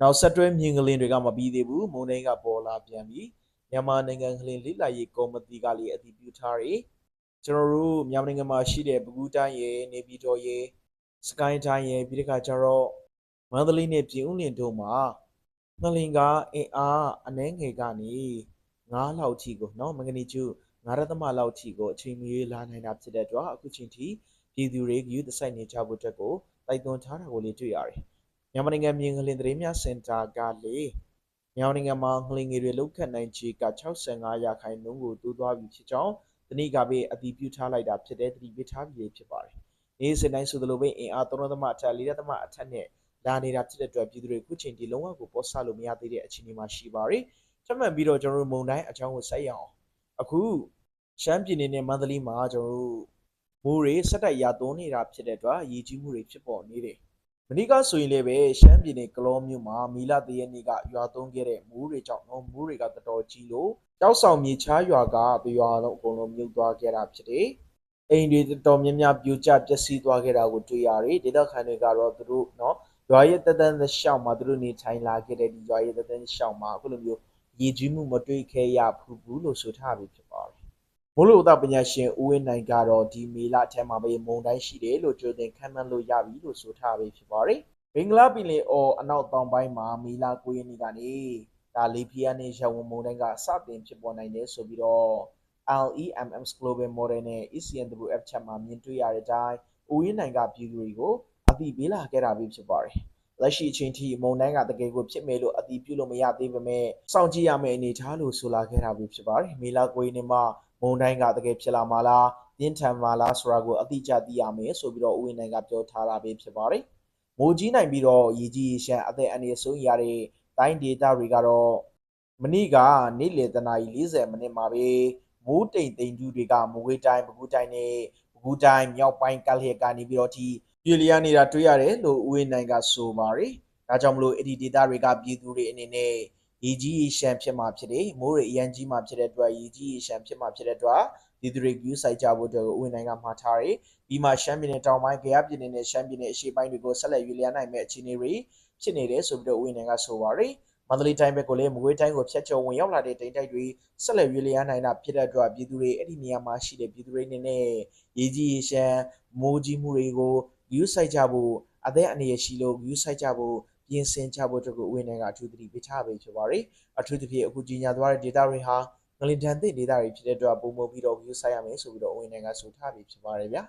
နောက်ဆက်တွဲမြင်ကလင်တွေကမပြီးသေးဘူးမုံတိုင်းကပေါ်လာပြန်ပြီမြန်မာနိုင်ငံကလင်လိလာရေးကော်မတီကလည်းအတည်ပြုထားတယ်ကျွန်တော်တို့မြန်မာနိုင်ငံမှာရှိတဲ့ပဲခူးတိုင်းရဲ့နေပြည်တော်ရဲ့စကိုင်းတိုင်းရဲ့ပြီးတခါကျတော့မန္တလေးနဲ့ပြည်ဦးလင်တို့မှာနှလင်ကအင်အားအနှဲငယ်ကနေ9လောက်ထိကိုနော်မဂနီကျူ9ရသမလောက်ထိကိုအချိန်မီလာနိုင်တာဖြစ်တဲ့အတွက်အခုချိန်ထိပြည်သူတွေယူသဆိုင်နေကြဖို့အတွက်ကိုတိုက်တွန်းထားတာကိုလည်းတွေ့ရတယ် မြန်မာနိုင်ငံမြင်းငလင်သတင်းများစင်တာကလေမြန်မာနိုင်ငံမှာငလင်ငယ်တွေလောက်ခတ်နိုင်ခြေက65ရာခိုင်နှုန်းကိုတိုးသွားပြီဖြစ်ကြောင်းတနည်းကပဲအတည်ပြုထားလိုက်တာဖြစ်တဲ့တတိပြထားပြီးဖြစ်ပါတယ်။နေ့စဉ်တိုင်းဆိုသလိုပဲအင်အား 3. အထက် 4. အထက်နဲ့လာနေတာဖြစ်တဲ့အတွက်ပြည်သူတွေခုချိန်ဒီလုံးဝကိုပေါ်ဆလို့မရသေးတဲ့အခြေအနေမှာရှိပါတယ်။ချက်မှန်ပြီးတော့ကျွန်တော်တို့မုံတိုင်းအကြောင်းကိုဆက်ရအောင်။အခုရှမ်းပြည်နယ်နဲ့မန္တလေးမှာကျွန်တော်တို့မိုးတွေဆက်တိုက်ရာသွန်းနေတာဖြစ်တဲ့အတွက်ရေကြီးမှုတွေဖြစ်ပေါ်နေတယ်။ မနေ့ကဆိုရင်လည်းပဲရှမ်းပြည်နယ်ကလောမြို့မှာမီလာတရနေ့ကရွာသွန်းခဲ့တဲ့မိုးတွေကြောင့်တော့မိုးတွေကတော်တော်ကြီးလို့ကြောက်ဆောင်မြေချားရွာကတရွာလုံးအကုန်လုံးမြုပ်သွားခဲ့တာဖြစ်တယ်။အိမ်တွေတော်တော်များများပြိုကျပျက်စီးသွားခဲ့တာကိုတွေ့ရတယ်။ဒေသခံတွေကတော့သူတို့နော်ရွာရဲ့တသက်သက်ရှောင်းမှာသူတို့နေထိုင်လာခဲ့တဲ့ဒီရွာရဲ့တသက်သက်ရှောင်းမှာအခုလိုမျိုးရေကြီးမှုမတွေ့ခဲ့ရဘူးဘူးလို့ဆိုထားပြီးဖြစ်ပါတယ်။ မိုးလေဝသပညာရှင်ဦးဝင်းနိုင်ကတော့ဒီမေလအထက်မှာပဲမုန်တိုင်းရှိတယ်လို့ကြိုတင်ခန့်မှန်းလို့ရပြီလို့ဆိုထားပြီးဖြစ်ပါတယ်။ဘင်္ဂလားပင်လယ်အော်အနောက်တောင်ပိုင်းမှာမေလ9ရက်နေ့ကနေဒါလေဖီယာနဲ့ရဝမုန်တိုင်းကစတင်ဖြစ်ပေါ်နိုင်တယ်ဆိုပြီးတော့ LEMS Global Model နဲ့ ECNWF ချက်မှာမြင်တွေ့ရတဲ့အတိုင်းဦးဝင်းနိုင်ကပြည်သူတွေကိုအသိပေးလာခဲ့တာပဲဖြစ်ပါတယ်။ လက်ရှိအချိန်ထိမုန်တိုင်းကတကယ်ကိုဖြစ်မယ်လို့အတည်ပြုလို့မရသေးပေမဲ့စောင့်ကြည့်ရမယ့်အနေအထားလို့ဆိုလာခဲ့တာပဲဖြစ်ပါတယ်။မေလ9ရက်နေ့မှာမုန်တိုင်းကတကယ်ဖြစ်လာမှာလားပြင်းထန်မှာလားဆိုတာကိုအတိအကျသိရမယ်ဆိုပြီးတော့ဦးဝင်းနိုင်ကပြောထားတာပဲဖြစ်ပါတယ်။မိုးကြီးနိုင်ပြီးတော့ရေကြီးရေရှမ်းအသက်အန္တရာယ်ဆုံးရတဲ့တိုင်းဒေသတွေကတော့မနေ့ကနေ့လယ်တနာရီ40မိနစ်မှာပဲမိုးတိမ်တိမ်ကျူးတွေကမကွေးတိုင်းပဲခူးတိုင်းနဲ့ပဲခူးတိုင်းမြောက်ပိုင်းကလျက်ကနေပြီးတော့ဒီ ပြည်လျာနေတာတွေ့ရတယ်လို့ဦးဝင်းနိုင်ကဆိုပါတယ်။ဒါကြောင့်မလို့အဲ့ဒီဒေသတွေကပြည်သူတွေအနေနဲ့ရေကြီးရေရှမ်းဖြစ်မှာဖြစ်တယ်မိုးတွေအရန်ကြီးမှာဖြစ်တဲ့အတွက်ရေကြီးရေရှမ်းဖြစ်မှာဖြစ်တဲ့အတွက်ဒီသူတွေကူးဆိုင်ကြဖို့အတွက်ဦးဝင်းနိုင်ကမှားထားတယ်။ဒီမှာရှမ်းပြည်နယ်တောင်ပိုင်း၊ကယားပြည်နယ်နဲ့ရှမ်းပြည်နယ်အရှေ့ပိုင်းတွေကိုဆက်လက်ရွေ့လျားနိုင်မဲ့အခြေအနေတွေဖြစ်နေတယ်ဆိုပြီးတော့ဦးဝင်းနိုင်ကဆိုပါတယ်။မန္တလေးတိုင်းဘက်ကိုလည်းမကွေးတိုင်းကိုဖျက်ကျော်ဝင်ရောက်လာတဲ့တိမ်တိုက်တွေဆက်လက်ရွေ့လျားနိုင်တာဖြစ်တဲ့အတွက်ပြည်သူတွေအဲ့ဒီနေရာမှာရှိတဲ့ပြည်သူတွေအနေနဲ့ရေကြီးရေရှမ်းမိုးကြီးမှုတွေကို ယူဆိုင်ကြဖို့အသက်အန္တရာယ်ရှိလို့ယူဆိုင်ကြဖို့ပြင်ဆင်ကြဖို့အတွက်ကိုဦးဝင်းနိုင်ကအထူးသတိပေးထားပေးဖြစ်ပါတယ်။အထူးသဖြင့်အခုကြီးညာသွားတဲ့ဒေတာတွေဟာငလင်တန်သင့်ဒေတာတွေဖြစ်တဲ့အတွက်ပုံမပြီးတော့ယူဆိုင်ရမယ်ဆိုပြီးတော့ဦးဝင်းနိုင်ကဆိုထားပြီးဖြစ်ပါတယ်ဗျာ